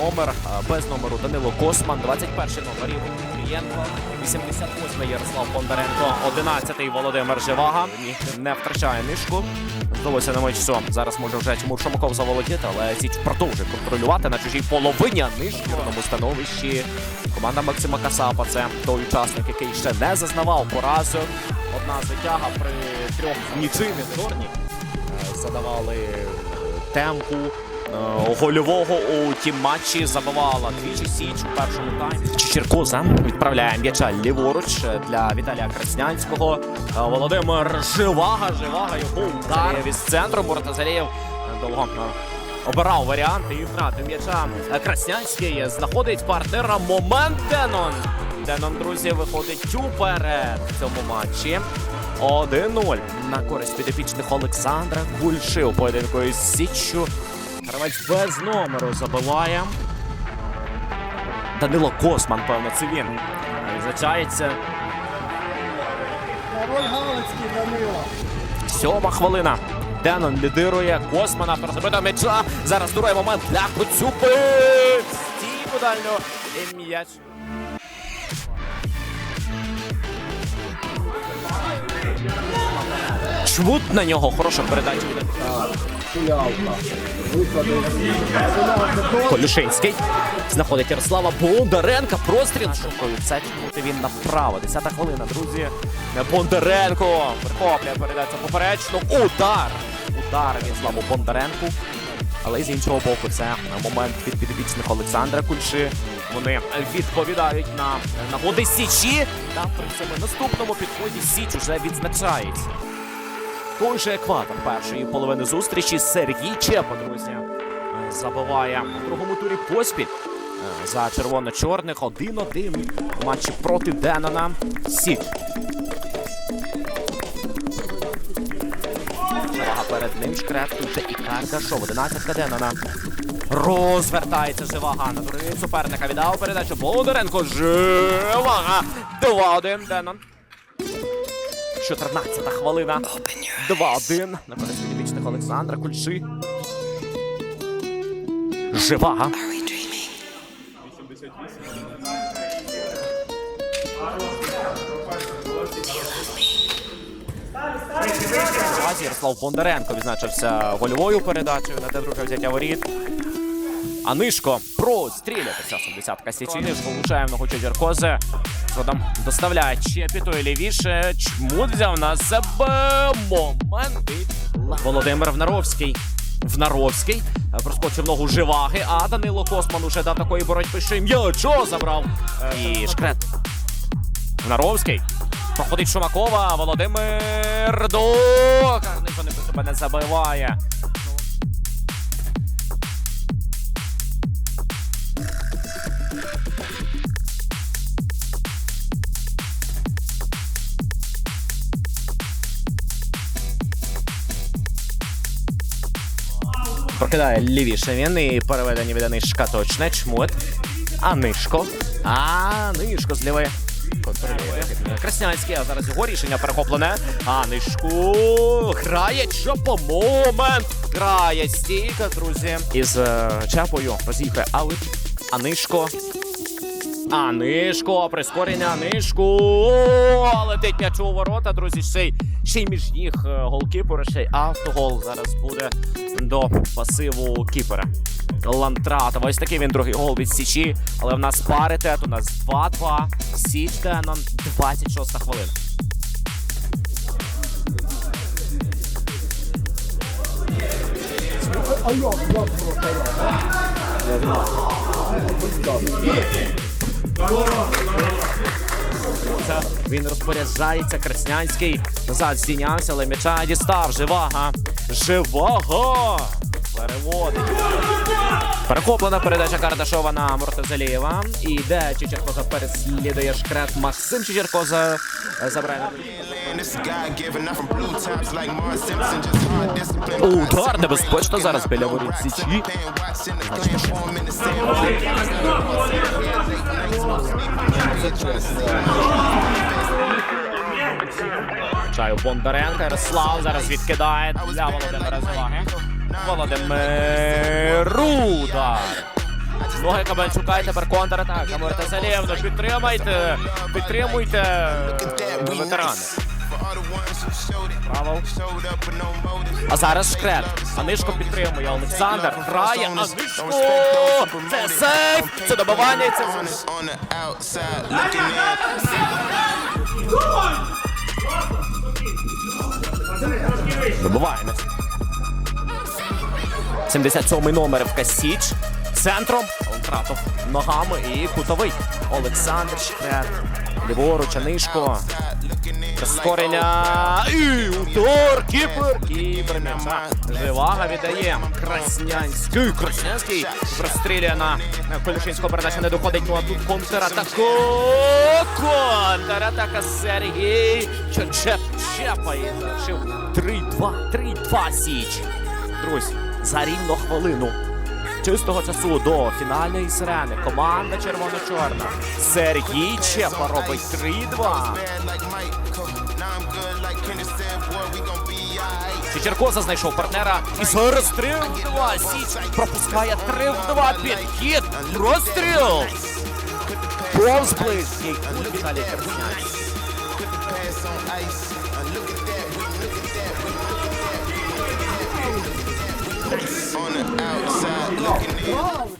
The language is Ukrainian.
номер, без номеру Данило Косман, 21 номер Ігор Купрієнко, 88 Ярослав Бондаренко, 11 Володимир Живага. Не втрачає нишку. Вдалося на мечцю. Зараз може вже Тимур Шамаков заволодіти, але Січ продовжує контролювати на чужій половині одному становищі. Команда Максима Касапа це той учасник, який ще не зазнавав поразок. Одна звитяга при трьох нічийних зорні е, задавали е, темпу. Е, Гольового у тім матчі забивала двічі Січ у першому таймі. Чечеркоза відправляє м'яча ліворуч для Віталія Краснянського. Е, Володимир Живага, Живага його удар від центру. Муртазарєв довго е, обирав варіанти і втратив м'яча. Краснянський знаходить партнера. Момент Денон. Денон, друзі, виходить уперед в цьому матчі. 1-0 на користь підопічних Олександра Кульши у поєдинку із Січчю. Гравець без номеру забиває. Данило Косман, певно, це він. Данило. Сьома хвилина. Денон лідирує Космана перезабита м'яча. Зараз дурує момент для Коцюпи. Стійку дальню. І м'яч. Чвут на нього. Хороша передача. Колюшинський знаходить Ярослава Бондаренка. Простріл. Шукою це він направо. Десята хвилина, друзі. Бондаренко прихоплює передача поперечно. Удар! Удар від Славу Бондаренку. Але з іншого боку, це момент від підопічних Олександра Кульши. Вони відповідають на нагоди Січі. Та при цьому наступному підході Січ уже відзначається. Той же екватор першої половини зустрічі Сергій Чепа, друзі, е, забиває у другому турі поспіль е, за червоно-чорних 1-1 у матчі проти Денона Січ. Перевага перед ним шкрет вже і Каркашов. 11 Денона. Розвертається Живага на другий суперника. Віддав передачу Бондаренко. Живага. 2-1 Денон. 14 хвилина. 2-1 на користь підопічних Олександра Кульши. Наразі Ярослав Бондаренко відзначився гольовою передачею на те друге взяття воріт. Анишко простріляє часом десятка Січі. Влучає в ногу Чедіркозе. Згодом доставляє Чепіту і лівіше. Чмут взяв на себе момент. Володимир Внаровський. Внаровський проскочив ногу живаги, а Данило Косман уже до такої боротьби, що м'ячо забрав. І шкрет. Внаровський. Проходить Шумакова. Володимир до Карнизо не себе не забиває. Прокидає лівіше він і переведення від Анишка точне. Чмут. Анишко. Анишко з лівої. Контролює. Краснянський, а зараз його рішення перехоплене. Анишку. Грає Чапо. Момент. Грає стійка, друзі. Із е, Чапою роз'їхає аут. Анишко. Анишко, прискорення Анишку. О, Летить м'яч у ворота, друзі. Ще й, ще й між ніг е, голкіпера, ще й автогол зараз буде до пасиву кіпера. Лантратова. Ось такий він другий гол від Січі. Але в нас паритет. У нас 2-2. Січ Денон, 26 хвилина. А як, як вратаря? Це він розпоряджається. Краснянський назад здійнявся, але м'яча дістав. Живага. Живага! Переводить. Перехоплена передача Кардашова на Муртазалієва. І йде Чечеркоза переслідує шкрет Максим Чечеркоза. е, Забирає. Удар небезпечно зараз біля воріт Січі. Чаю Бондаренка. Ярослав зараз відкидає для Володимира Зваги. Володимир Руда. Ноги Кабанчука і тепер контратака. Можете підтримайте. Підтримуйте е, ветерани. Браво. А зараз шкрет. Анишко підтримує. Олександр грає. Анишко! Це сейф! Це добивання і це. Добиває. 77-й номер в Касіч. Центром. Втратив ногами і кутовий. Олександр Шкрет. Ліворуч, Анишко. Прискорення. І удар. Кіпер. Кіпер м'яча. Живага віддає. Краснянський. Краснянський прострілює на Колюшинського передача не доходить. Ну а тут контратаку. Контратака Сергій. Чечеп Чепа і завершив 3-2. 3-2 Січ. Друзі, за рівно хвилину. Чистого часу до фінальної сирени. Команда червоно-чорна. Сергій Чепа робить 3-2. Bad like Michael. Now I'm good like Kendrick said, boy, we gon' be alright. Чечеркоза знайшов партнера. І зараз 3 в 2. Січ пропускає 3 в 2. Підхід. Розстріл. Повз близький. Віталій Керсняк. On the outside, looking in.